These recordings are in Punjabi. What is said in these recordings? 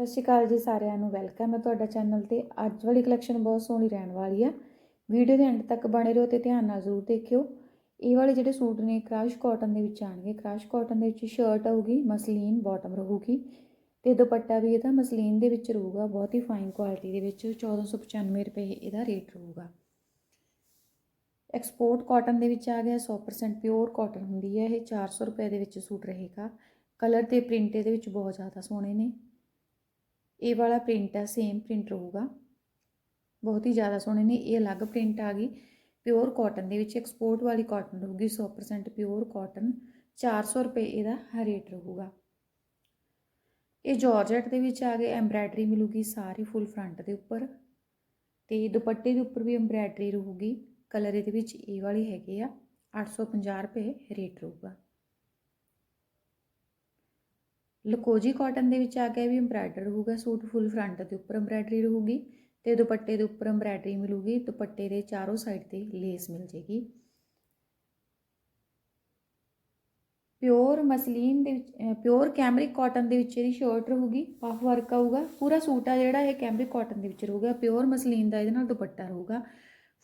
ਸਤਿ ਸ਼੍ਰੀ ਅਕਾਲ ਜੀ ਸਾਰਿਆਂ ਨੂੰ, ਵੈਲਕਮ ਹੈ ਤੁਹਾਡਾ ਚੈਨਲ ਤੇ। ਅੱਜ ਵਾਲੀ ਕਲੈਕਸ਼ਨ ਬਹੁਤ ਸੋਹਣੀ ਰਹਿਣ ਵਾਲੀ ਆ। ਵੀਡੀਓ ਦੇ ਐਂਡ ਤੱਕ ਬਣੇ ਰਹੋ ਤੇ ਧਿਆਨ ਨਾਲ ਜ਼ਰੂਰ ਦੇਖਿਓ। ਇਹ ਵਾਲੇ ਜਿਹੜੇ ਸੂਟ ਨੇ ਕ੍ਰਾਸ਼ ਕਾਟਨ ਦੇ ਵਿੱਚ ਆਣਗੇ ਕ੍ਰਾਸ਼ ਕਾਟਨ ਦੇ ਵਿੱਚ ਸ਼ਰਟ ਆਊਗੀ, ਮਸਲੀਨ ਬਾਟਮ ਰਹੂਗੀ ਤੇ ਦੁਪੱਟਾ ਵੀ ਇਹਦਾ ਮਸਲੀਨ ਦੇ ਵਿੱਚ ਰਹੂਗਾ, ਬਹੁਤ ਹੀ ਫਾਈਨ ਕੁਆਲਿਟੀ ਦੇ ਵਿੱਚ 1495 ਰੁਪਏ ਇਹਦਾ ਰੇਟ ਰਹੂਗਾ। ਐਕਸਪੋਰਟ ਕਾਟਨ ਦੇ ਵਿੱਚ ਆ ਗਿਆ 100% ਪਿਓਰ ਕਾਟਨ ਹੁੰਦੀ ਹੈ, ਇਹ 400 ਰੁਪਏ ਦੇ ਵਿੱਚ ਸੂਟ ਰਹੇਗਾ। ਕਲਰ ਤੇ ਪ੍ਰਿੰਟ ਇਹਦੇ ਵਿੱਚ ਬਹੁਤ ਜ਼ਿਆਦਾ ਸੋਹਣੇ ਨੇ। ਇਹ ਵਾਲਾ ਪ੍ਰਿੰਟ ਆ ਸੇਮ ਪ੍ਰਿੰਟ ਰਹੂਗਾ। ਬਹੁਤ ਹੀ ਜ਼ਿਆਦਾ ਸੋਹਣੇ ਨੇ, ਇਹ ਅਲੱਗ ਪ੍ਰਿੰਟ ਆ ਗਈ। ਪਿਓਰ ਕਾਟਨ ਦੇ ਵਿੱਚ ਐਕਸਪੋਰਟ ਵਾਲੀ ਕਾਟਨ ਰਹੂਗੀ 100% ਪਿਓਰ ਕਾਟਨ 400 ਰੁਪਏ ਇਹਦਾ ਰੇਟ ਰਹੂਗਾ। ਇਹ ਜਾਰਜਟ ਦੇ ਵਿੱਚ ਆ ਗਏ ਐਮਬ੍ਰਾਇਡਰੀ ਮਿਲੂਗੀ ਸਾਰੀ ਫੁੱਲ ਫਰੰਟ ਦੇ ਉੱਪਰ। ਤੇ ਦੁਪੱਟੇ ਦੇ ਉੱਪਰ ਵੀ ਐਮਬ੍ਰਾਇਡਰੀ ਰਹੂਗੀ। ਕਲਰ ਇਹਦੇ ਵਿੱਚ ਇਹ ਵਾਲੇ ਹੈਗੇ ਆ 850 ਰੁਪਏ ਰੇਟ ਰਹੂਗਾ। ਲਕੋਜੀ ਕਾਟਨ ਦੇ ਵਿੱਚ ਆ ਗਿਆ ਵੀ ਐਮਬ੍ਰਾਇਡਰ ਰਹੂਗਾ ਸੂਟ ਫੁੱਲ ਫਰੰਟ ਦੇ ਉੱਪਰ ਐਮਬ੍ਰਾਇਡਰੀ ਰਹੂਗੀ ਤੇ ਦੁਪੱਟੇ ਦੇ ਉੱਪਰ ਐਮਬ੍ਰਾਇਡਰੀ ਮਿਲੂਗੀ, ਦੁਪੱਟੇ ਦੇ ਚਾਰੋਂ ਸਾਈਡ ਤੇ ਲੇਸ ਮਿਲ ਜੇਗੀ। ਪਿਓਰ ਮਸਲੀਨ ਦੇ ਵਿੱਚ ਪਿਓਰ ਕੈਮਰਿਕ ਕਾਟਨ ਦੇ ਵਿੱਚ ਇਹਦੀ ਸ਼ਰਟ ਰਹੂਗੀ ਪਫ ਵਰਕ ਆਊਗਾ, ਪੂਰਾ ਸੂਟ ਆ ਜਿਹੜਾ ਇਹ ਕੈਮਰਿਕ ਕਾਟਨ ਦੇ ਵਿੱਚ ਰਹੂਗਾ ਪਿਓਰ ਮਸਲੀਨ ਦਾ ਇਹਦੇ ਨਾਲ ਦੁਪੱਟਾ ਰਹੂਗਾ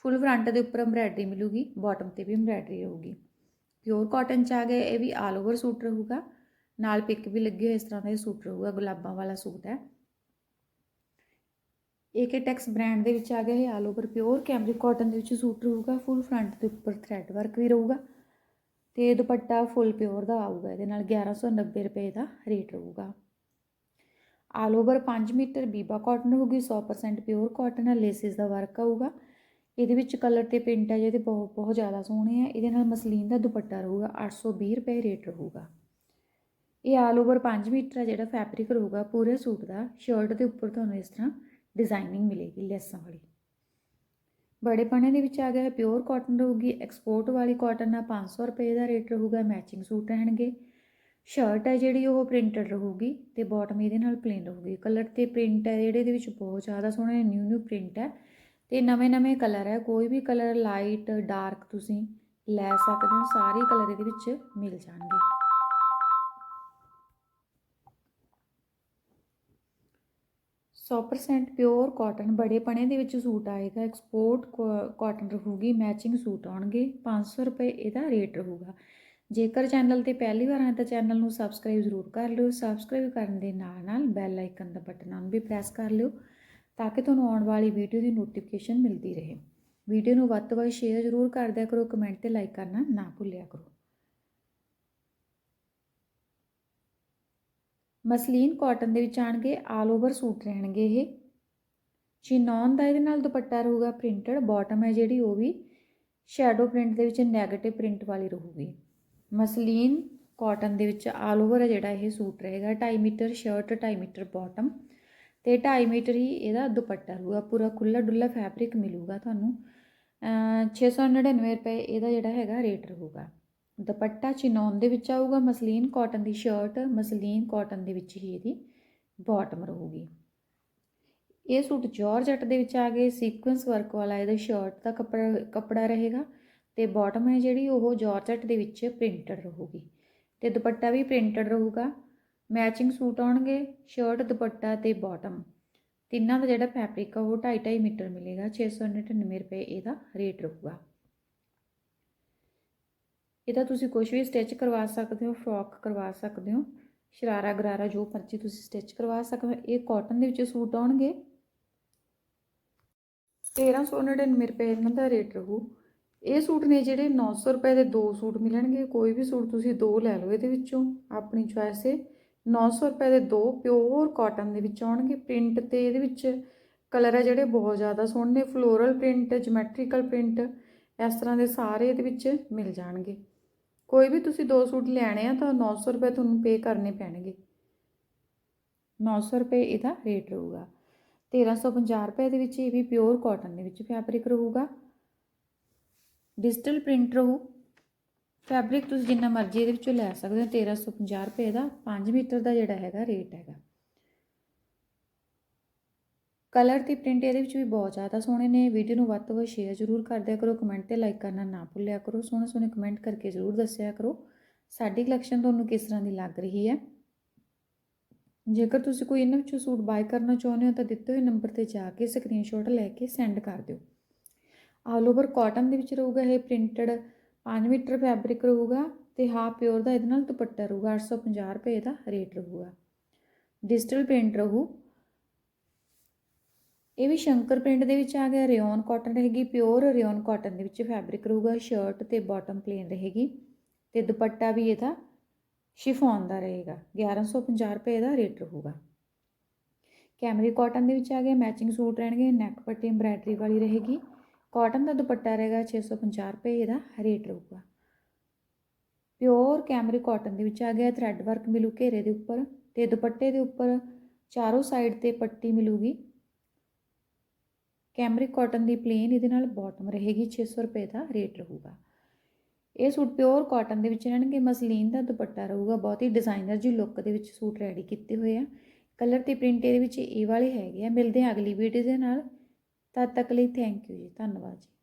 ਫੁੱਲ ਫਰੰਟ ਦੇ ਉੱਪਰ ਐਮਬ੍ਰਾਇਡਰੀ ਮਿਲੂਗੀ ਬਾਟਮ ਤੇ ਵੀ ਐਮਬ੍ਰਾਇਡਰੀ ਰਹੂਗੀ। ਪਿਓਰ ਕਾਟਨ ਚ ਆ ਗਿਆ ਇਹ ਵੀ ਆਲ ਓਵਰ ਸੂਟ ਰਹੂਗਾ ਨਾਲ ਪਿੱਕ ਵੀ ਲੱਗੇ ਹੋਏ ਇਸ ਤਰ੍ਹਾਂ ਦਾ ਇਹ ਸੂਟ ਰਹੂਗਾ, ਗੁਲਾਬਾਂ ਵਾਲਾ ਸੂਟ ਹੈ। ਏਕੇ ਟੈਕਸ ਬ੍ਰਾਂਡ ਦੇ ਵਿੱਚ ਆ ਗਿਆ, ਇਹ all over pure cambric cotton ਦੇ ਵਿੱਚ ਸੂਟ ਰਹੂਗਾ ਫੁੱਲ ਫਰੰਟ ਦੇ ਉੱਪਰ ਥ੍ਰੈਡ ਵਰਕ ਵੀ ਰਹੂਗਾ ਤੇ ਦੁਪੱਟਾ ਫੁੱਲ ਪਿਓਰ ਦਾ ਆਊਗਾ, ਇਹਦੇ ਨਾਲ 1190 ਰੁਪਏ ਦਾ ਰੇਟ ਰਹੂਗਾ। ਆਲ ਓਵਰ 5 ਮੀਟਰ ਬੀਬਾ ਕਾਟਨ ਹੋਊਗੀ 100% ਪਿਓਰ ਕਾਟਨ ਹੈ ਲੇਸਿਸ ਦਾ ਵਰਕ ਆਊਗਾ। ਇਹਦੇ ਵਿੱਚ ਕਲਰ ਤੇ ਪ੍ਰਿੰਟ ਹੈ ਜਿਹਦੇ ਬਹੁਤ ਬਹੁਤ ਜ਼ਿਆਦਾ ਸੋਹਣੇ ਆ। ਇਹਦੇ ਨਾਲ ਮਸਲੀਨ ਦਾ ਦੁਪੱਟਾ ਰਹੂਗਾ 820 ਰੁਪਏ ਰੇਟ ਰਹੂਗਾ। ਇਹ ਆਲ ਓਵਰ 5 ਮੀਟਰ ਹੈ ਜਿਹੜਾ ਫੈਬਰਿਕ ਰਹੂਗਾ ਪੂਰੇ ਸੂਟ ਦਾ ਸ਼ਰਟ ਦੇ ਉੱਪਰ ਤੁਹਾਨੂੰ ਇਸ ਤਰ੍ਹਾਂ ਡਿਜ਼ਾਈਨਿੰਗ ਮਿਲੇਗੀ ਲੈਸਾਂ ਵਾਲੀ। ਬੜੇ ਪਣੇ ਦੇ ਵਿੱਚ ਆ ਗਿਆ ਪਿਓਰ ਕਾਟਨ ਰਹੂਗੀ ਐਕਸਪੋਰਟ ਵਾਲੀ ਕਾਟਨ ਆ 500 ਰੁਪਏ ਦਾ ਰੇਟ ਰਹੂਗਾ ਮੈਚਿੰਗ ਸੂਟ ਰਹਿਣਗੇ। ਸ਼ਰਟ ਹੈ ਜਿਹੜੀ ਉਹ ਪ੍ਰਿੰਟਡ ਰਹੂਗੀ ਤੇ ਬਾਟਮ ਇਹਦੇ ਨਾਲ ਪਲੇਨ ਰਹੂਗੀ। ਕਲਰ ਤੇ ਪ੍ਰਿੰਟ ਹੈ ਜਿਹੜੇ ਇਹਦੇ ਵਿੱਚ ਬਹੁਤ ਜ਼ਿਆਦਾ ਸੋਹਣੇ ਨਿਊ ਨਿਊ ਪ੍ਰਿੰਟ ਹੈ ਤੇ ਨਵੇਂ ਨਵੇਂ ਕਲਰ ਹੈ ਕੋਈ ਵੀ ਕਲਰ ਲਾਈਟ ਡਾਰਕ ਤੁਸੀਂ ਲੈ ਸਕਦੇ ਹੋ, ਸਾਰੇ ਕਲਰ ਇਹਦੇ ਵਿੱਚ ਮਿਲ ਜਾਣਗੇ। 100% ਪਿਓਰ ਕਾਟਨ ਬੜੇ ਪਣੇ ਦੇ ਵਿੱਚ ਸੂਟ ਆਏਗਾ ਐਕਸਪੋਰਟ ਕਾਟਨ ਰਹੂਗੀ ਮੈਚਿੰਗ ਸੂਟ ਆਉਣਗੇ 500 ਰੁਪਏ ਇਹਦਾ ਰੇਟ ਰਹੂਗਾ। ਜੇਕਰ ਚੈਨਲ ਤੇ ਪਹਿਲੀ ਵਾਰ ਆਏ ਤਾਂ ਚੈਨਲ ਨੂੰ ਸਬਸਕ੍ਰਾਈਬ ਜ਼ਰੂਰ ਕਰ ਲਿਓ ਸਬਸਕ੍ਰਾਈਬ ਕਰਨ ਦੇ ਨਾਲ ਨਾਲ ਬੈਲ ਆਈਕਨ ਦਾ ਬਟਨ ਨੂੰ ਵੀ ਪ੍ਰੈਸ ਕਰ ਲਿਓ, ਤਾਂ ਕਿ ਤੁਹਾਨੂੰ ਆਉਣ ਵਾਲੀ ਵੀਡੀਓ ਦੀ ਨੋਟੀਫਿਕੇਸ਼ਨ ਮਿਲਦੀ ਰਹੇ। ਵੀਡੀਓ ਨੂੰ ਵੱਧ ਤੋਂ ਵੱਧ ਸ਼ੇਅਰ ਜ਼ਰੂਰ ਕਰ ਦਿਆ ਕਰੋ ਕਮੈਂਟ ਤੇ ਲਾਈਕ ਕਰਨਾ ਨਾ ਭੁੱਲਿਆ ਕਰੋ। ਮਸਲੀਨ ਕਾਟਨ ਦੇ ਵਿੱਚ ਆਣਗੇ ਆਲ ਓਵਰ ਸੂਟ ਰਹਿਣਗੇ ਇਹ। ਚਿਨੌਨ ਦਾ ਇਹਦੇ ਨਾਲ ਦੁਪੱਟਾ ਰਹੂਗਾ ਪ੍ਰਿੰਟਡ ਬਾਟਮ ਹੈ ਜਿਹੜੀ ਉਹ ਵੀ ਸ਼ੈਡੋ ਪ੍ਰਿੰਟ ਦੇ ਵਿੱਚ 네ਗੇਟਿਵ ਪ੍ਰਿੰਟ ਵਾਲੀ ਰਹੂਗੀ। ਮਸਲੀਨ ਕਾਟਨ ਦੇ ਵਿੱਚ ਆਲ ਓਵਰ ਹੈ ਜਿਹੜਾ ਇਹ ਸੂਟ ਰਹੇਗਾ 2.5 ਮੀਟਰ ਸ਼ਰਟ 2.5 ਮੀਟਰ ਬਾਟਮ ਤੇ 2.5 ਮੀਟਰ ਹੀ ਇਹਦਾ ਦੁਪੱਟਾ ਰਹੂਗਾ, ਪੂਰਾ ਖੁੱਲਾ ਡੁੱਲਾ ਫੈਬਰਿਕ ਮਿਲੂਗਾ ਤੁਹਾਨੂੰ। 699 ਰੁਪਏ ਇਹਦਾ ਜਿਹੜਾ ਹੈਗਾ ਰੇਟ ਰਹੂਗਾ। ਦੁਪੱਟਾ ਚਿਨੌਨ ਦੇ ਵਿੱਚ ਆਊਗਾ ਮਸਲੀਨ ਕਾਟਨ ਦੀ ਸ਼ਰਟ, ਮਸਲੀਨ ਕਾਟਨ ਦੇ ਵਿੱਚ ਹੀ ਇਹਦੀ ਬਾਟਮ ਰਹੂਗੀ। ਇਹ ਸੂਟ ਜਾਰਜਟ ਦੇ ਵਿੱਚ ਆ ਗਏ ਸੀਕੁਐਂਸ ਵਰਕ ਵਾਲਾ ਇਹਦਾ ਸ਼ਰਟ ਦਾ ਕੱਪੜਾ ਕੱਪੜਾ ਰਹੇਗਾ ਤੇ ਬਾਟਮ ਹੈ ਜਿਹੜੀ ਉਹ ਜੌਰਜਟ ਦੇ ਵਿੱਚ ਪ੍ਰਿੰਟਡ ਰਹੂਗੀ ਤੇ ਦੁਪੱਟਾ ਵੀ ਪ੍ਰਿੰਟਡ ਰਹੂਗਾ। ਮੈਚਿੰਗ ਸੂਟ ਆਉਣਗੇ ਸ਼ਰਟ ਦੁਪੱਟਾ ਤੇ ਬਾਟਮ ਤਿੰਨਾਂ ਦਾ ਜਿਹੜਾ ਫੈਬਰਿਕ ਆ ਉਹ 2.5 ਮੀਟਰ ਮਿਲੇਗਾ 699 ਰੁਪਏ ਇਹਦਾ ਰੇਟ ਰਹੂਗਾ। ਇਹਦਾ ਤੁਸੀਂ ਕੁਝ ਵੀ ਸਟਿਚ ਕਰਵਾ ਸਕਦੇ ਹੋ ਫਰੋਕ ਕਰਵਾ ਸਕਦੇ ਹੋ, ਸ਼ਰਾਰਾ ਗਰਾਰਾ ਜੋ ਮਰਜ਼ੀ ਤੁਸੀਂ ਸਟਿਚ ਕਰਵਾ ਸਕਦੇ ਹੋ। ਇਹ ਕਾਟਨ ਦੇ ਵਿੱਚ ਸੂਟ ਆਉਣਗੇ। 1399 ਰੁਪਏ ਇਹਨਾਂ ਦਾ ਰੇਟ ਰਹੂ। ਇਹ ਸੂਟ ਨੇ ਜਿਹੜੇ 900 ਰੁਪਏ ਦੇ ਦੋ ਸੂਟ ਮਿਲਣਗੇ। ਕੋਈ ਵੀ ਸੂਟ ਤੁਸੀਂ ਦੋ ਲੈ ਲਓ ਇਹਦੇ ਵਿੱਚੋਂ, ਆਪਣੀ ਚੁਆਇਸ ਹੈ 900 ਰੁਪਏ ਦੇ ਦੋ ਪਿਓਰ ਕਾਟਨ ਦੇ ਵਿੱਚ ਆਉਣਗੇ। ਪ੍ਰਿੰਟ ਤੇ ਇਹਦੇ ਵਿੱਚ ਕਲਰ ਹੈ ਜਿਹੜੇ ਬਹੁਤ ਜ਼ਿਆਦਾ ਸੋਹਣੇ ਫਲੋਰਲ ਪ੍ਰਿੰਟ ਜਿਓਮੈਟ੍ਰੀਕਲ ਪ੍ਰਿੰਟ ਇਸ ਤਰ੍ਹਾਂ ਦੇ ਸਾਰੇ ਇਹਦੇ ਵਿੱਚ ਮਿਲ ਜਾਣਗੇ। ਕੋਈ ਵੀ ਤੁਸੀਂ ਦੋ ਸੂਟ ਲੈਣੇ ਆ ਤਾਂ 900 ਰੁਪਏ ਤੁਹਾਨੂੰ ਪੇ ਕਰਨੇ ਪੈਣਗੇ। 900 ਰੁਪਏ ਇਹਦਾ ਰੇਟ ਰਹੂਗਾ। 1350 ਰੁਪਏ ਦੇ ਵਿੱਚ ਇਹ ਵੀ ਪਿਓਰ ਕਾਟਨ ਦੇ ਵਿੱਚ ਫੈਬਰਿਕ ਰਹੂਗਾ। ਡਿਜੀਟਲ ਪ੍ਰਿੰਟ ਰਹੂ। ਫੈਬਰਿਕ ਤੁਸੀਂ ਜਿੰਨਾ ਮਰਜ਼ੀ ਇਹਦੇ ਵਿੱਚੋਂ ਲੈ ਸਕਦੇ ਹੋ। 1350 ਰੁਪਏ ਦਾ 5 ਮੀਟਰ ਦਾ ਜਿਹੜਾ ਹੈਗਾ ਰੇਟ ਹੈਗਾ। ਕਲਰ ਤੇ ਪ੍ਰਿੰਟ ਇਹਦੇ ਵਿੱਚ ਵੀ ਬਹੁਤ ਜ਼ਿਆਦਾ ਸੋਹਣੇ ਨੇ। ਵੀਡੀਓ ਨੂੰ ਵੱਧ ਤੋਂ ਵੱਧ ਸ਼ੇਅਰ ਜ਼ਰੂਰ ਕਰ ਦਿਆ ਕਰੋ। ਕਮੈਂਟ ਤੇ ਲਾਈਕ ਕਰਨਾ ਨਾ ਭੁੱਲਿਆ ਕਰੋ। ਸੋਹਣੇ ਸੋਹਣੇ ਕਮੈਂਟ ਕਰਕੇ ਜ਼ਰੂਰ ਦੱਸਿਆ ਕਰੋ। ਸਾਡੀ ਕਲੈਕਸ਼ਨ ਤੁਹਾਨੂੰ ਕਿਸ ਤਰ੍ਹਾਂ ਦੀ ਲੱਗ ਰਹੀ ਹੈ? ਜੇਕਰ ਤੁਸੀਂ ਕੋਈ ਇਹਨਾਂ ਵਿੱਚੋਂ ਸੂਟ ਬਾਏ ਕਰਨਾ ਚਾਹੁੰਦੇ ਹੋ, ਤਾਂ ਦਿੱਤੇ ਹੋਏ ਨੰਬਰ ਤੇ ਜਾ ਕੇ ਸਕਰੀਨਸ਼ਾਟ ਲੈ ਕੇ ਸੈਂਡ ਕਰ ਦਿਓ। ਆਲ ਓਵਰ ਕਾਟਨ ਦੇ ਵਿੱਚ ਰਹੂਗਾ ਇਹ ਪ੍ਰਿੰਟਡ 5 ਮੀਟਰ ਫੈਬਰਿਕ ਰਹੂਗਾ ਤੇ ਹਾਫ ਪਿਓਰ ਦਾ ਇਹਦੇ ਨਾਲ ਦੁਪੱਟਾ ਰਹੂਗਾ। 850 ਰੁਪਏ ਦਾ ਰੇਟ ਰਹੂਗਾ। ਡਿਜੀਟਲ ਪ੍ਰਿੰਟ ਰਹੂ। ਇਹ ਵੀ ਸ਼ੰਕਰ ਪ੍ਰਿੰਟ ਦੇ ਵਿੱਚ ਆ ਗਿਆ, ਰਿਓਨ ਕਾਟਨ ਰਹੇਗੀ, ਪਿਓਰ ਰਿਓਨ ਕਾਟਨ ਦੇ ਵਿੱਚ ਫੈਬਰਿਕ ਰਹੂਗਾ, ਸ਼ਰਟ ਤੇ ਬਾਟਮ ਪਲੇਨ ਰਹੇਗੀ ਤੇ ਦੁਪੱਟਾ ਵੀ ਇਹਦਾ ਸ਼ਿਫੋਨ ਦਾ ਰਹੇਗਾ 1150 ਰੁਪਏ ਦਾ ਰੇਟ ਰਹੂਗਾ। ਕੈਮਰੀ ਕਾਟਨ ਦੇ ਵਿੱਚ ਆ ਗਿਆ ਮੈਚਿੰਗ ਸੂਟ ਰਹਿਣਗੇ ਨੈਕ ਪੱਟੀ ਐਮਬ੍ਰਾਇਡਰੀ ਵਾਲੀ ਰਹੇਗੀ, ਕਾਟਨ ਦਾ ਦੁਪੱਟਾ ਰਹੇਗਾ 650 ਰੁਪਏ ਇਹਦਾ ਰੇਟ ਰਹੂਗਾ। ਪਿਓਰ ਕੈਮਰੀ ਕਾਟਨ ਦੇ ਵਿੱਚ ਆ ਗਿਆ ਥ੍ਰੈਡ ਵਰਕ ਮਿਲੂ ਘੇਰੇ ਦੇ ਉੱਪਰ ਤੇ ਦੁਪੱਟੇ ਦੇ ਉੱਪਰ ਚਾਰੋਂ ਸਾਈਡ ਤੇ ਪੱਟੀ ਮਿਲੂਗੀ। ਕੈਮਰਿਕ ਕਾਟਨ ਦੀ ਪਲੇਨ ਇਹਦੇ ਨਾਲ ਬਾਟਮ ਰਹੇਗੀ 600 ਰੁਪਏ ਦਾ ਰੇਟ ਰਹੂਗਾ। ਇਹ ਸੂਟ ਪਿਓਰ ਕਾਟਨ ਦੇ ਵਿੱਚ ਰਹਿਣਗੇ, ਮਸਲੀਨ ਦਾ ਦੁਪੱਟਾ ਰਹੂਗਾ, ਬਹੁਤ ਹੀ ਡਿਜ਼ਾਈਨਰ ਜੀ ਲੁੱਕ ਦੇ ਵਿੱਚ ਸੂਟ ਰੈਡੀ ਕੀਤੇ ਹੋਏ ਆ। ਕਲਰ ਤੇ ਪ੍ਰਿੰਟ ਇਹਦੇ ਵਿੱਚ ਇਹ ਵਾਲੇ ਹੈਗੇ ਆ। ਮਿਲਦੇ ਆ ਅਗਲੀ ਵੀਡੀਓ ਦੇ ਨਾਲ। ਤਦ ਤੱਕ ਲਈ ਥੈਂਕ ਯੂ ਜੀ, ਧੰਨਵਾਦ ਜੀ।